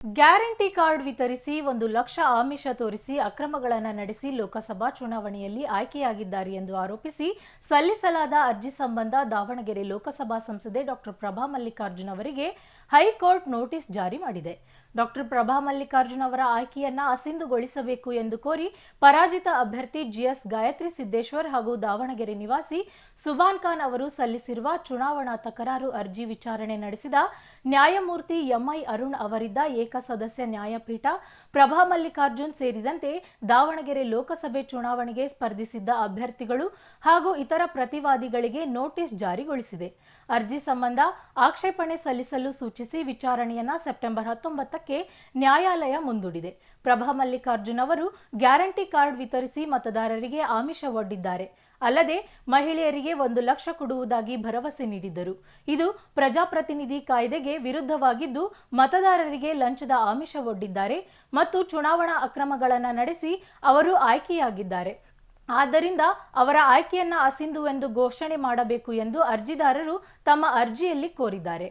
Guarantee card ವಿತರಿಸಿ ಒಂದು ಲಕ್ಷ ಆಮಿಷ ತೋರಿಸಿ ಅಕ್ರಮಗಳನ್ನು ನಡೆಸಿ ಲೋಕಸಭಾ ಚುನಾವಣೆಯಲ್ಲಿ ಆಯ್ಕೆಯಾಗಿದ್ದಾರೆ ಎಂದು ಆರೋಪಿಸಿ ಸಲ್ಲಿಸಲಾದ ಅರ್ಜಿ ಸಂಬಂಧ ದಾವಣಗೆರೆ ಲೋಕಸಭಾ ಸಂಸದೆ ಡಾಕ್ಟರ್ ಪ್ರಭಾ ಮಲ್ಲಿಕಾರ್ಜುನ್ ಅವರಿಗೆ ಹೈಕೋರ್ಟ್ ನೋಟಿಸ್ ಜಾರಿ ಮಾಡಿದೆ. ಡಾಕ್ಟರ್ ಪ್ರಭಾ ಮಲ್ಲಿಕಾರ್ಜುನ್ ಅವರ ಆಯ್ಕೆಯನ್ನ ಅಸಿಂಧುಗೊಳಿಸಬೇಕು ಎಂದು ಕೋರಿ ಪರಾಜಿತ ಅಭ್ಯರ್ಥಿ ಜಿಎಸ್ ಗಾಯತ್ರಿ ಸಿದ್ದೇಶ್ವರ್ ಹಾಗೂ ದಾವಣಗೆರೆ ನಿವಾಸಿ ಸುಬಾನ್ ಖಾನ್ ಅವರು ಸಲ್ಲಿಸಿರುವ ಚುನಾವಣಾ ತಕರಾರು ಅರ್ಜಿ ವಿಚಾರಣೆ ನಡೆಸಿದ ನ್ಯಾಯಮೂರ್ತಿ ಎಂಐ ಅರುಣ್ ಅವರಿದ್ದ ಏಕಸದಸ್ಯ ನ್ಯಾಯಪೀಠ, ಪ್ರಭಾ ಮಲ್ಲಿಕಾರ್ಜುನ್ ಸೇರಿದಂತೆ ದಾವಣಗೆರೆ ಲೋಕಸಭೆ ಚುನಾವಣೆಗೆ ಸ್ಪರ್ಧಿಸಿದ್ದ ಅಭ್ಯರ್ಥಿಗಳು ಹಾಗೂ ಇತರ ಪ್ರತಿವಾದಿಗಳಿಗೆ ನೋಟಿಸ್ ಜಾರಿಗೊಳಿಸಿದೆ. ಅರ್ಜಿ ಸಂಬಂಧ ಆಕ್ಷೇಪಣೆ ಸಲ್ಲಿಸಲು ಸೂಚಿಸಿ ವಿಚಾರಣೆಯನ್ನ ಸೆಪ್ಟೆಂಬರ್ ಹತ್ತೊಂಬತ್ತಕ್ಕೆ ನ್ಯಾಯಾಲಯ ಮುಂದೂಡಿದೆ. ಪ್ರಭಾ ಮಲ್ಲಿಕಾರ್ಜುನ್ ಅವರು ಗ್ಯಾರಂಟಿ ಕಾರ್ಡ್ ವಿತರಿಸಿ ಮತದಾರರಿಗೆ ಆಮಿಷ ಒಡ್ಡಿದ್ದಾರೆ. ಅಲ್ಲದೆ ಮಹಿಳೆಯರಿಗೆ ಒಂದು ಲಕ್ಷ ಕೊಡುವುದಾಗಿ ಭರವಸೆ ನೀಡಿದ್ದರು. ಇದು ಪ್ರಜಾಪ್ರತಿನಿಧಿ ಕಾಯ್ದೆಗೆ ವಿರುದ್ಧವಾಗಿದ್ದು, ಮತದಾರರಿಗೆ ಲಂಚದ ಆಮಿಷ ಒಡ್ಡಿದ್ದಾರೆ ಮತ್ತು ಚುನಾವಣಾ ಅಕ್ರಮಗಳನ್ನು ನಡೆಸಿ ಅವರು ಆಯ್ಕೆಯಾಗಿದ್ದಾರೆ. ಆದ್ದರಿಂದ ಅವರ ಆಯ್ಕೆಯನ್ನು ಅಸಿಂಧು ಎಂದು ಘೋಷಣೆ ಮಾಡಬೇಕು ಎಂದು ಅರ್ಜಿದಾರರು ತಮ್ಮ ಅರ್ಜಿಯಲ್ಲಿ ಕೋರಿದ್ದಾರೆ.